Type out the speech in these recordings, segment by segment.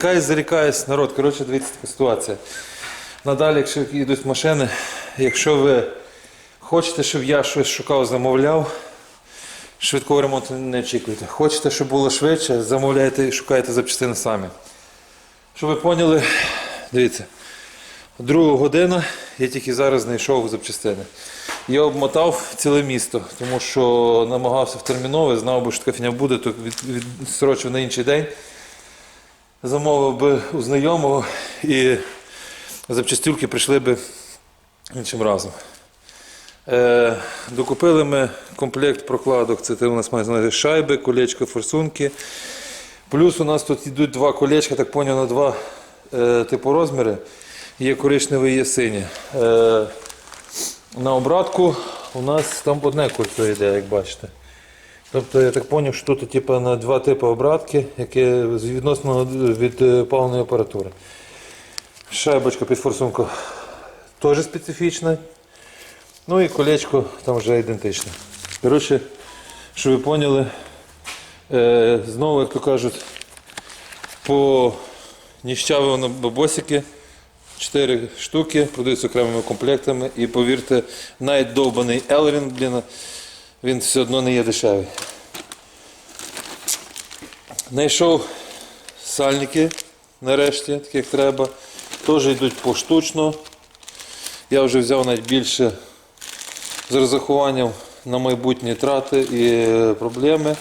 Каюсь, зарікаюсь, народ, коротше, дивіться така ситуація. Надалі, якщо йдуть машини, якщо ви хочете, щоб я щось шукав, замовляв, швидкого ремонту не очікуйте. Хочете, щоб було швидше, замовляйте і шукайте запчастини самі. Щоб ви поняли, дивіться, друга година, я тільки зараз знайшов запчастини. Я обмотав ціле місто, тому що намагався в термінове, знав би, що така фіня буде, то від, відстрочив на інший день замовив би у знайомого і запчастюльки прийшли би іншим разом. Е, докупили ми комплект прокладок. Це у нас має знаєте, шайби, колечка, форсунки. Плюс у нас тут йдуть два колечка, так поняв, на два е, типу розміри. Є коричневе, є синє. Е, на обратку у нас там одне кольцо йде, як бачите. Тобто я так зрозумів, що тут типу, на два типи обратки, які відносно від е, паливної апаратури. Шайбочка під форсунку теж специфічна. Ну і колечко там вже ідентичне. Коротше, щоб ви поняли, е, знову, як то кажуть, по ніщаві бабосики. Чотири штуки продаються окремими комплектами. І повірте, навіть довбаний Елрін, блін, він все одно не є дешевий. Знайшов сальники нарешті, так як треба. Теж йдуть поштучно. Я вже взяв навіть більше з розрахуванням на майбутні трати і проблеми.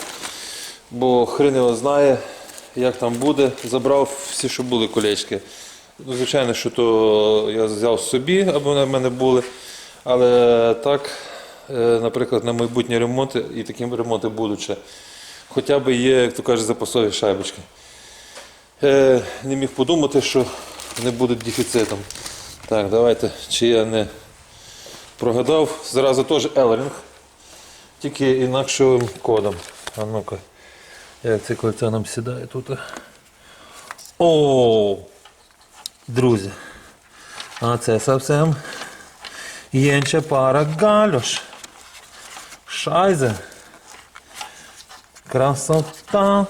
Бо хрен його знає, як там буде. Забрав всі, що були колечки. Ну, Звичайно, що то я взяв собі, аби вони в мене були. Але так, наприклад, на майбутні ремонти, і такі ремонти будуть хоча б є, як то кажуть, запасові шайбочки. Е, Не міг подумати, що не будуть дефіцитом. Так, давайте, чи я не прогадав. Зразу теж Елрінг, тільки інакшим кодом. А ну-ка, як це кольця нам сідає тут. О! Друзі, а це зовсім інша пара гальош. Шайзе. Красота.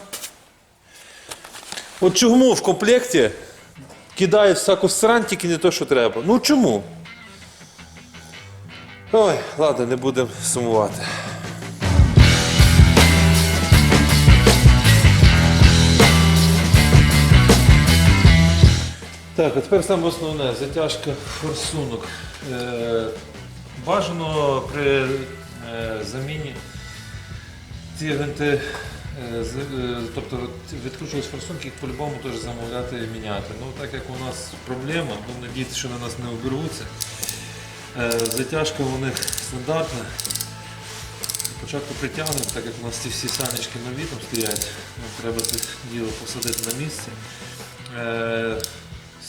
От чому в комплекті кидає всяку срань, тільки не те, що треба. Ну чому? Ой, ладно, не будемо сумувати. Так, а тепер саме основне затяжка форсунок. Е, бажано при заміні ці гвинти, е, е, тобто відкручувались форсунки, їх по-любому теж замовляти і міняти. Ну, так як у нас проблема, ну, надіятися, що на нас не обірвуться. Е, затяжка у них стандартна. Спочатку притягнемо, так як у нас ці всі санечки нові там стоять, нам треба це діло посадити на місце. Е,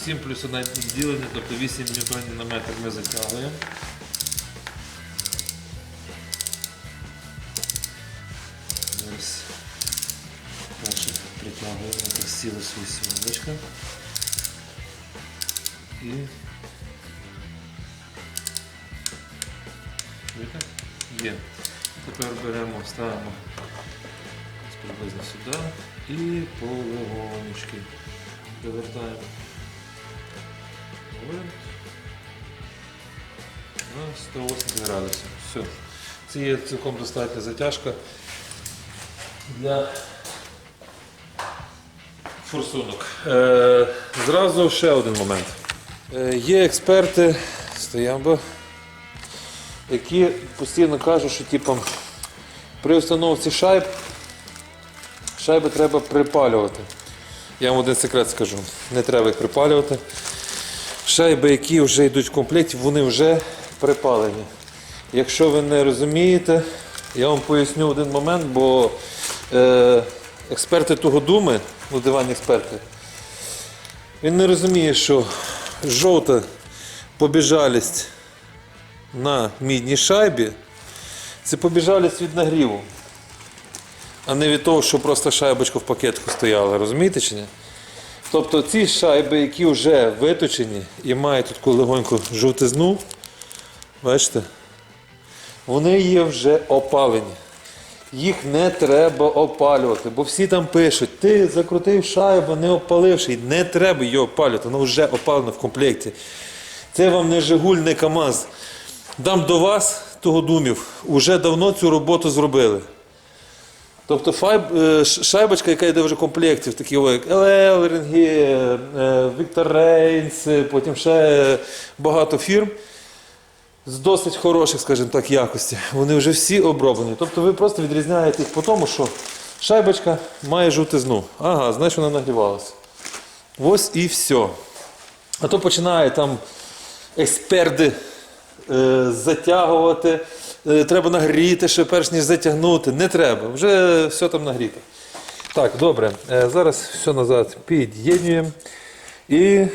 7 плюс 1 відділення, тобто 8 ньютонів на метр ми затягуємо. Свій сьогодочка. І Є. Тепер беремо, ставимо приблизно сюди і полегонечки довертаємо на 180 градусів. Все. Це є цілком достатня затяжка для форсунок. Е, зразу ще один момент. Е, є експерти, стоямба, які постійно кажуть, що типу, при установці шайб шайби треба припалювати. Я вам один секрет скажу. Не треба їх припалювати. Шайби, які вже йдуть в комплекті, вони вже припалені. Якщо ви не розумієте, я вам поясню один момент, бо е, експерти того думи, ну диванні експерти, він не розуміє, що жовта побіжалість на мідній шайбі це побіжалість від нагріву, а не від того, що просто шайбочка в пакетку стояла. Розумієте чи ні? Тобто ці шайби, які вже виточені і мають таку легоньку жовтизну, бачите, вони є вже опалені. Їх не треба опалювати, бо всі там пишуть, ти закрутив шайбу, не опаливши. Не треба її опалювати, воно вже опалено в комплекті. Це вам не Жигуль, не КАМАЗ. Дам до вас, того думів, уже давно цю роботу зробили. Тобто файб, е, шайбочка, яка йде вже в комплекті, такі як ЛЛ, Ренге, Віктор Рейнс, е, потім ще багато фірм з досить хороших, скажімо так, якості. Вони вже всі оброблені. Тобто ви просто відрізняєте їх по тому, що шайбочка має жовтизну. Ага, знаєш, вона нагрівалася. Ось і все. А то починає там експерти е, затягувати, е, треба нагріти, ще перш ніж затягнути. Не треба, вже все там нагріто. Так, добре. Е, зараз все назад під'єднуємо і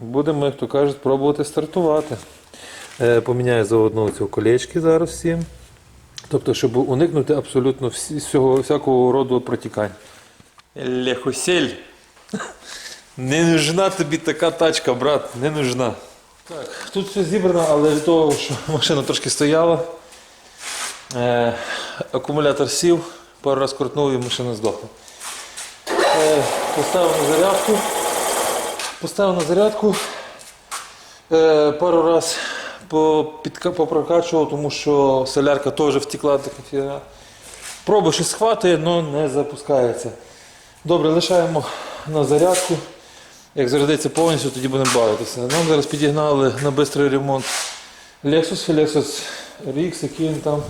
будемо, як то кажуть, пробувати стартувати. Е, Поміняю заодно цього колечки зараз всім. Тобто, щоб уникнути абсолютно всього, всякого роду протікань. Лехусель. Не нужна тобі така тачка, брат, не нужна. Так, тут все зібрано, але від того, що машина трошки стояла, е, акумулятор сів, пару раз крутнув і машина здохла. Е, поставив на зарядку. Поставив на зарядку. Е, пару раз попрокачував, тому що солярка теж втекла до кофіра. Проби щось схватує, але не запускається. Добре, лишаємо на зарядку. Як зарядиться повністю, тоді будемо бавитися. Нам зараз підігнали на швидкий ремонт Lexus, Lexus RX, який він там.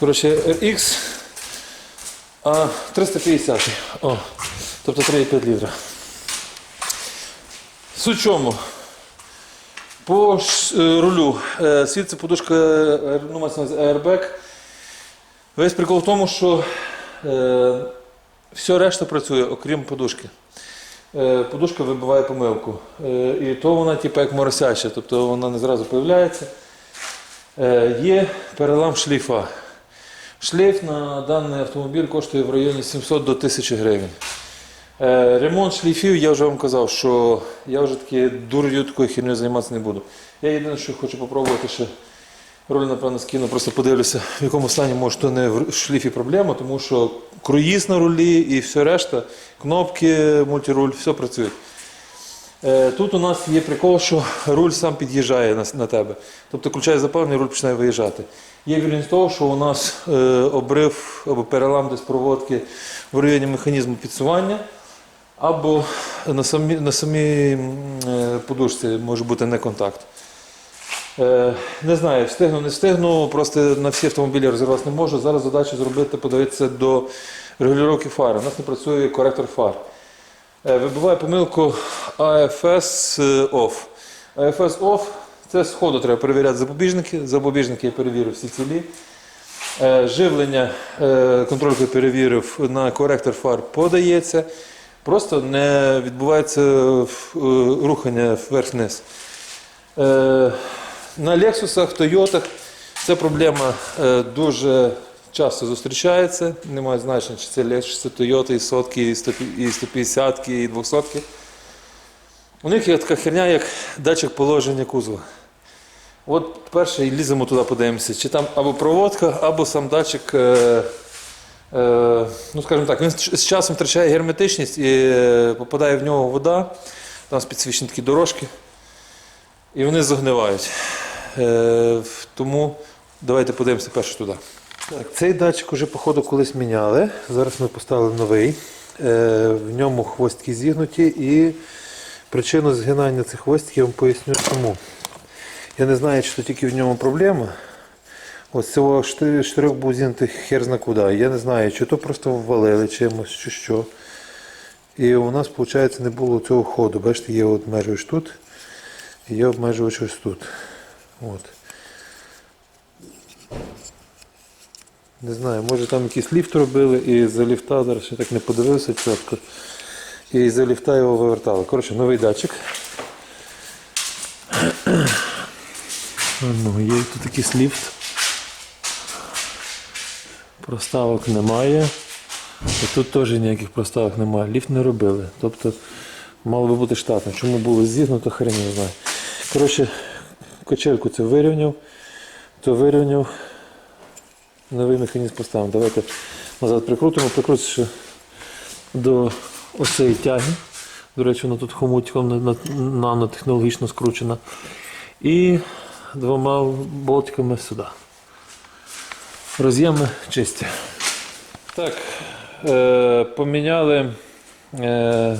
Коротше, RX а 350. О, тобто 3,5 літра. Суть чому? По е, рулю е, світиться подушка е, ну, airbag. Весь прикол в тому, що е, все решта працює, окрім подушки. Е, подушка вибиває помилку. Е, і то вона типу, як моросяча, тобто вона не зразу з'являється. Е, є перелам шліфа. Шлейф на даний автомобіль коштує в районі 700 до 1000 гривень. Е, Ремонт шліфів, я вже вам казав, що я вже таки дур'ю такою хернею займатися не буду. Я єдине, що хочу попробувати ще роль, напевно, скину, просто подивлюся, в якому стані може то не в шліфі проблема, тому що круїз на рулі і все решта, кнопки, мультируль, все працює. Е, Тут у нас є прикол, що руль сам під'їжджає на, тебе. Тобто включає запалення, руль починає виїжджати. Є вірність того, що у нас е, обрив або перелам десь проводки в районі механізму підсування, або на самій на самій м, е, подушці може бути неконтакт. Е, не знаю, встигну, не встигну, просто на всі автомобілі розірватися не можу. Зараз задача зробити, подивитися до регулювання фари. У нас не працює коректор фар. Е, Вибиває помилку AFS OFF. AFS OFF це з ходу треба перевіряти запобіжники. Запобіжники я перевірив всі цілі. Живлення е, перевірив на коректор фар подається. Просто не відбувається е, рухання вверх-вниз. Е, На Lexus, Toyota ця проблема е, дуже часто зустрічається. Немає значення, чи це Lexus, Toyota, і сотки, і 100 і 150, і 200. У них є така херня, як датчик положення кузова. От перше ліземо туди, подивимося, чи там або проводка, або сам датчик. Е, ну, скажімо так, він з часом втрачає герметичність і е, попадає в нього вода, там специфічні такі дорожки, і вони загнивають. Е, тому давайте подивимося перше туди. Так, цей датчик вже, походу, колись міняли. Зараз ми поставили новий. В ньому хвостики зігнуті і причину згинання цих хвостиків я вам поясню чому. Я не знаю, чи то тільки в ньому проблема. Ось цього чотирьох бузин тих хер зна куди. Я не знаю, чи то просто ввалили чимось, чи що. І у нас, виходить, не було цього ходу. Бачите, є обмежувач тут, і є обмежувач ось тут. От. Не знаю, може там якийсь ліфт робили і за ліфта, зараз ще так не подивився чітко. І за ліфта його вивертали. Коротше, новий датчик. Ну, є тут якийсь ліфт. Проставок немає. І тут теж ніяких проставок немає. Ліфт не робили. Тобто мало би бути штатно. Чому було зігнуто, хрен не знаю. Коротше, качельку це вирівняв, то вирівняв. новий механізм поставимо. Давайте назад прикрутимо, прикрутивши до цієї тяги. До речі, вона тут хомутиком на- на- нанотехнологічно скручена. І двома болтиками сюди. Роз'єми чисті. Так, е, поміняли е,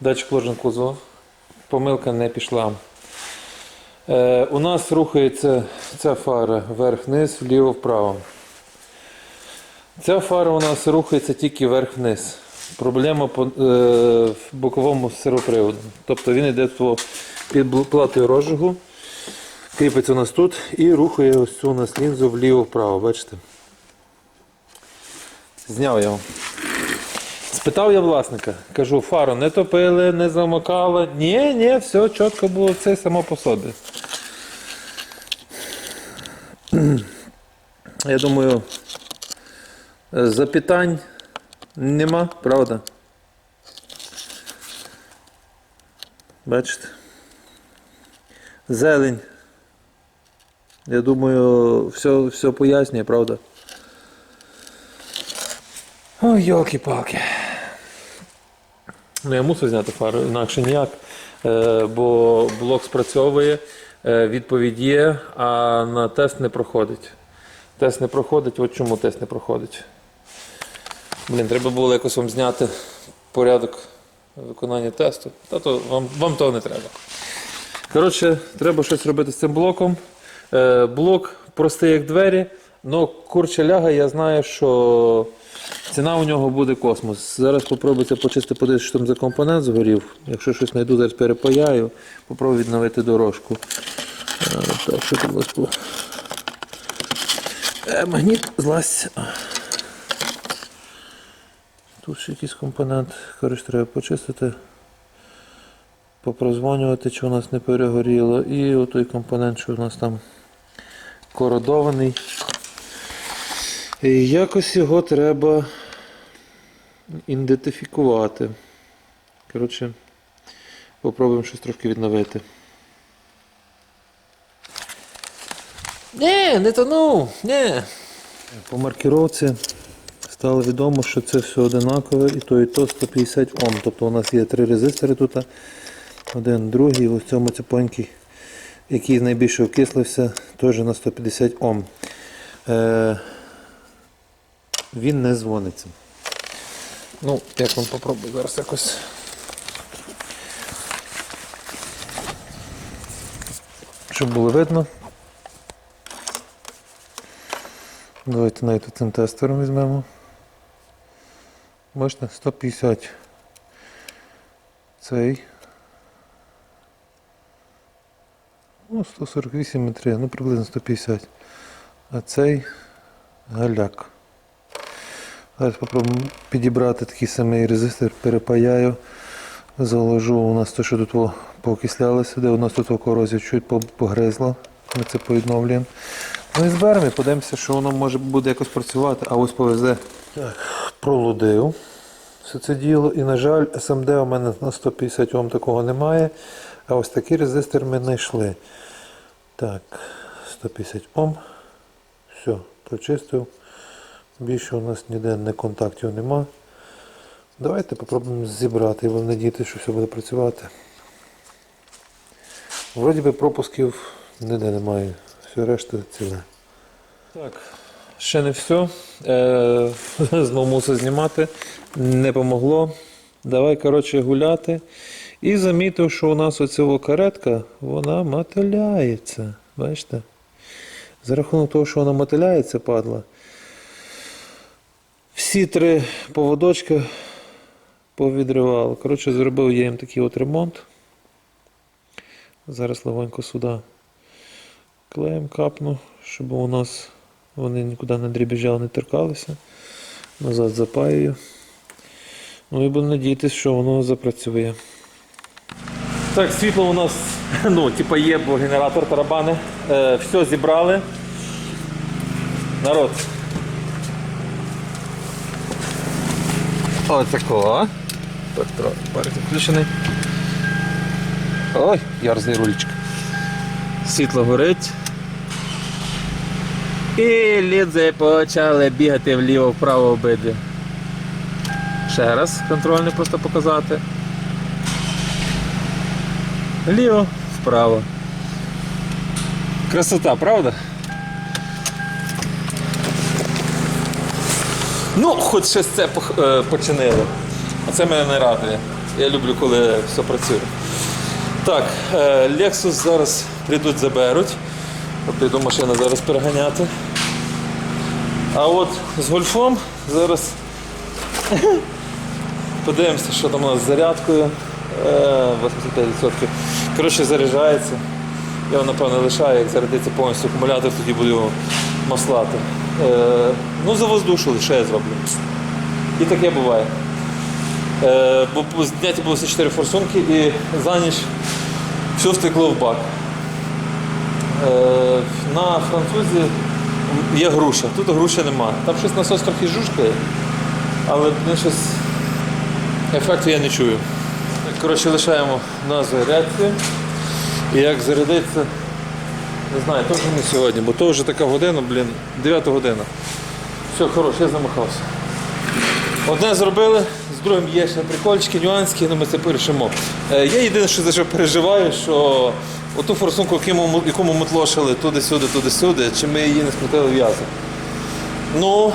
датчик положення кузова. Помилка не пішла. Е, у нас рухається ця фара вверх-вниз, вліво-вправо. Ця фара у нас рухається тільки вверх-вниз. Проблема по, е, в боковому сервоприводу. Тобто він йде під платою розжигу, кріпиться у нас тут і рухає ось цю у нас лінзу вліво-вправо. Бачите? Зняв його. Спитав я власника, кажу, фару не топили, не замокало. Ні, ні, все чітко було це само по собі. Я думаю, запитань нема, правда? Бачите? Зелень. Я думаю, все, все пояснює, правда? Ой, йолки-палки. Ну, я мусив зняти фару, інакше ніяк. Е, бо блок спрацьовує, е, відповідь є, а на тест не проходить. Тест не проходить, от чому тест не проходить. Блін, треба було якось вам зняти порядок виконання тесту. Та то вам, вам того не треба. Коротше, треба щось робити з цим блоком. Е, блок простий, як двері, але курча ляга, я знаю, що ціна у нього буде космос. Зараз спробуйте почистити, подивитися, що там за компонент згорів. Якщо щось знайду, зараз перепаяю, попробую відновити дорожку. Е, так, що тут у вас було? Е, магніт злазь. Тут ще якийсь компонент, коротше, треба почистити попрозвонювати, чи у нас не перегоріло. І отой компонент, що у нас там кородований. І якось його треба ідентифікувати. Коротше, попробуємо щось трошки відновити. Ні, не тонув, ні. По маркіровці стало відомо, що це все одинакове і то і то 150 Ом. Тобто у нас є три резистори тут. Один, другий, ось цьому цепонький, який найбільше окислився, теж на 150 Ом. Е, він не дзвониться. Ну, як вам попробую зараз якось. Щоб було видно. Давайте навіть цим тестером візьмемо. Бачите, 150 цей. Ну, 148,3, ну приблизно 150. А цей галяк. Зараз спробуємо підібрати такий самий резистор, перепаяю, заложу. У нас то, що тут поокислялося, де у нас тут о, корозія чуть по- погризла. Ми це повідновлюємо. Ну і зберемо і подивимося, що воно може буде якось працювати, а ось повезе. Так, пролудив все це діло. І, на жаль, SMD у мене на 150 Ом такого немає. А ось такий резистор ми знайшли. Так, 150 Ом. Все, прочистив. Більше у нас ніде не контактів нема. Давайте попробуємо зібрати і будемо що все буде працювати. Вроді би пропусків ніде немає. Все решта ціле. Так, ще не все. Е, знову мусив знімати. Не помогло. Давай, коротше, гуляти. І замітив, що у нас оця каретка, вона мотиляється. Бачите? За рахунок того, що вона мотиляється, падла. Всі три поводочки повідривало. Коротше, зробив я їм такий от ремонт. Зараз легонько сюди клеєм капну, щоб у нас вони нікуди не дрібіжали, не торкалися. Назад запаюю. Ну і буду надіятися, що воно запрацює. Так, світло у нас ну, типа є, бо генератор тарабани. Е, все зібрали. Народ. Ось такого. Так, парик включений. Ой, ярзний рулечка. Світло горить. І лідзи почали бігати вліво-вправо обидві. Ще раз контрольний просто показати. Вліво, вправо. Красота, правда? Ну, хоч щось це е. А це мене не радує. Я люблю, коли все працює. Так, е, Lexus зараз прийдуть, заберуть. Тобто йду машину зараз переганяти. А от з гольфом зараз подивимося, що там у нас з зарядкою. Е, 85%. Коротше, заряджається. Я його, напевно, лишаю, як зарядиться повністю акумулятор, тоді буду його маслати. Е, ну, завоздушили, що я зроблю. І таке буває. Е, бо зняті було всі 4 форсунки і за ніч все втекло в бак. Е, на французі є груша, тут груші немає. Там щось насос трохи жужкає, але ну, щось ефекту я не чую. Коротше, лишаємо на зарядці. І як зарядиться, не знаю, то вже не сьогодні, бо то вже така година, блін, 9 година. Все, хорош, я замахався. Одне зробили, з другим є ще прикольчики, нюански, ну ми це порішимо. Е, я єдине, що за що переживаю, що оту форсунку, яку ми мотлошили туди-сюди, туди-сюди, чи ми її не скрутили в'язок. Ну,